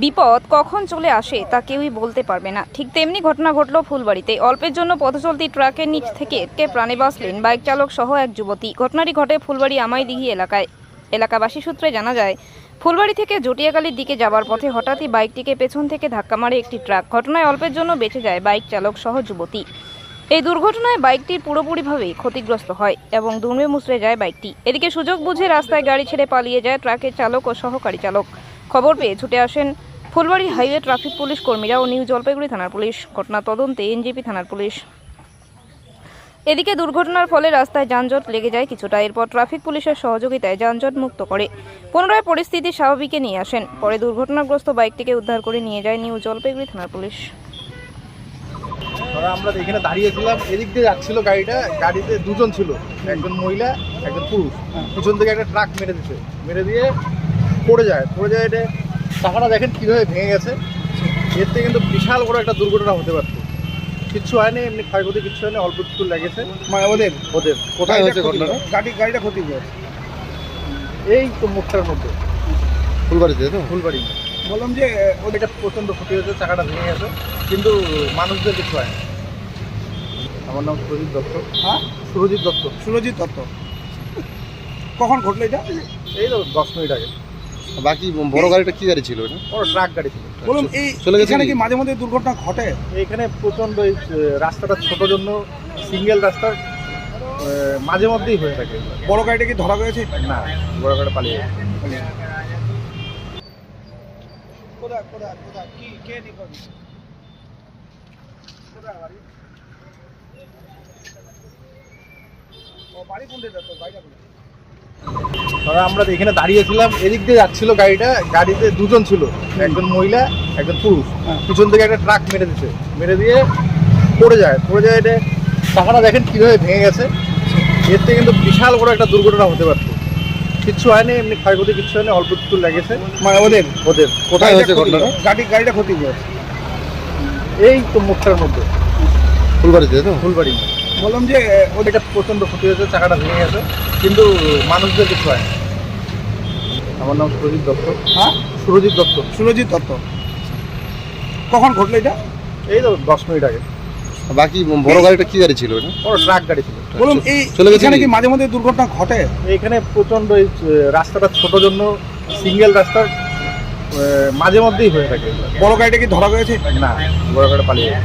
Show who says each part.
Speaker 1: বিপদ কখন চলে আসে তা কেউই বলতে পারবে না। ঠিক তেমনি ঘটনা ঘটল ফুলবাড়িতে। অল্পের জন্য পথচলতি ট্রাকের নিচ থেকে কে প্রাণে বাঁচলেন বাইক চালক সহ এক যুবতী। ঘটনাটি ঘটে ফুলবাড়ি আমাইদিঘি এলাকায়। এলাকাবাসী সূত্রে জানা যায়, ফুলবাড়ি থেকে জটিয়াকালির দিকে যাবার পথে হঠাৎই বাইকটিকে পেছন থেকে ধাক্কা মারে একটি ট্রাক। ঘটনায় অল্পের জন্য বেঁচে যায় বাইক চালক সহ যুবতী। এই দুর্ঘটনায় বাইকটি পুরোপুরিভাবে ক্ষতিগ্রস্ত হয় এবং দুমড়ে মুচড়ে যায় বাইকটি। এদিকে সুযোগ বুঝে রাস্তায় গাড়ি ছেড়ে পালিয়ে যায় ট্রাকের চালক ও সহকারী চালক। খবর পেয়ে ছুটে আসেন ফুলবাড়ি হাইওয়ে ট্রাফিক পুলিশ কর্মীরা ও নিউ জলপাইগুড়ি থানার পুলিশ। ঘটনা তদন্তে এনজিপি থানার পুলিশ। এদিকে দুর্ঘটনার ফলে রাস্তায় যানজট লেগে যায় কিছুটা। এরপর ট্রাফিক পুলিশের সহযোগিতায় যানজট মুক্ত করে। পুনরায় পরিস্থিতি স্বাভাবিকে নিয়ে আসেন। পরে দুর্ঘটনাগ্রস্ত বাইকটিকে উদ্ধার করে নিয়ে যায় নিউ জলপাইগুড়ি থানার পুলিশ।
Speaker 2: আমরা এখানে দাঁড়িয়েছিলাম এদিক দিয়ে যাচ্ছিল গাড়িটা গাড়িতে দুজন ছিল একজন মহিলা একজন পুরুষ। পিছন থেকে একটা ট্রাক মেরে দিচ্ছে মেরে দিয়ে পড়ে যায় পড়ে যায় এটা চাকাটা দেখেন কীভাবে ভেঙে গেছে। এর থেকে কিন্তু বিশাল বড় একটা দুর্ঘটনা হতে পারতো। কিচ্ছু হয়নি এমনি ক্ষয়ক্ষতি কিচ্ছু হয়নি অল্প একটু লেগেছে।
Speaker 3: মানে ওদের?
Speaker 2: ওদের। কোথায় হয়েছে ঘটনাটা?
Speaker 3: গাড়ি গাড়িটা ক্ষতি হয়েছে
Speaker 2: এই তো মুখটার মধ্যে।
Speaker 4: ফুলবাড়িতে তো?
Speaker 2: ফুলবাড়ি।
Speaker 3: বললাম যে
Speaker 2: ওদের এটা প্রচণ্ড ক্ষতি হয়েছে চাকাটা ভেঙে গেছে কিন্তু মানুষদের কিছু হয়নি। আমার নাম সুরজিৎ দত্ত।
Speaker 3: হ্যাঁ?
Speaker 2: সুরজিৎ দত্ত।
Speaker 3: সুরজিৎ দত্ত। কখন ঘটলো এটা?
Speaker 2: এই তো দশ মিনিট আগে।
Speaker 4: বাকি বড় গাড়িটা কি গাড়ি ছিল এটা?
Speaker 2: বড় ট্রাক গাড়ি ছিল।
Speaker 3: বলুন এই
Speaker 4: চলে গেছে
Speaker 3: এখানে কি মাঝে মধ্যে দুর্ঘটনা ঘটে?
Speaker 2: এখানে প্রচণ্ড এই রাস্তাটা ছোট জন্য সিঙ্গেল রাস্তার আহ, মাঝে মধ্যেই হয়ে থাকে।
Speaker 3: বড় গাড়িটা কি ধরা হয়েছে
Speaker 2: না বড় গাড়ি পালিয়ে
Speaker 3: কি কে বাড়ি? ও বাড়ি কোন দিকে? তোর বাড়িটা?
Speaker 2: ধরো আমরা এখানে দাঁড়িয়েছিলাম এদিক দিয়ে যাচ্ছিল গাড়িটা গাড়িতে দুজন ছিল একজন মহিলা একজন পুরুষ।
Speaker 3: হ্যাঁ।
Speaker 2: পিছন থেকে একটা ট্রাক মেরে দিছে মেরে দিয়ে পড়ে যায় পড়ে যায় এটা চাকাটা দেখেন কীভাবে ভেঙে গেছে। এর থেকে কিন্তু বিশাল বড় একটা দুর্ঘটনা হতে পারতো। কিচ্ছু হয়নি এমনি ক্ষয়ক্ষতি কিচ্ছু হয়নি অল্প একটু লেগেছে।
Speaker 3: মানে ওদের?
Speaker 2: ওদের।
Speaker 4: কোথায় হয়েছে
Speaker 3: গাড়িটা ক্ষতি
Speaker 4: ঘটনাটা?
Speaker 3: গাড়ি গাড়িটা ক্ষতি হয়েছে।
Speaker 2: এই তো মুখটার মধ্যে।
Speaker 4: ফুলবাড়িতে তো?
Speaker 2: ফুলবাড়ি
Speaker 3: বললাম যে
Speaker 2: ওদের প্রচণ্ড ক্ষতি হয়েছে চাকাটা ভেঙে গেছে। কিন্তু মানুষদের কিছু হয় আমার নাম সুরজিৎ দত্ত।
Speaker 3: হ্যাঁ?
Speaker 2: সুরজিৎ দত্ত।
Speaker 3: সুরজিৎ দত্ত। কখন ঘটলো এটা?
Speaker 2: এই তো দশ মিনিট আগে।
Speaker 4: বাকি বড় গাড়িটা কি গাড়ি ছিল এটা?
Speaker 2: বড় ট্রাক গাড়ি ছিল।
Speaker 3: বলুন এই
Speaker 4: চলে গেছে
Speaker 3: এখানে
Speaker 4: নাকি?
Speaker 3: কি মাঝে মধ্যে দুর্ঘটনা ঘটে?
Speaker 2: এখানে প্রচণ্ড এই রাস্তাটা ছোট জন্য সিঙ্গেল রাস্তার মাঝে মধ্যেই হয়ে থাকে।
Speaker 3: বড় গাড়িটা কি ধরা হয়েছে?
Speaker 2: না বড় গাড়ি পালিয়ে যায়।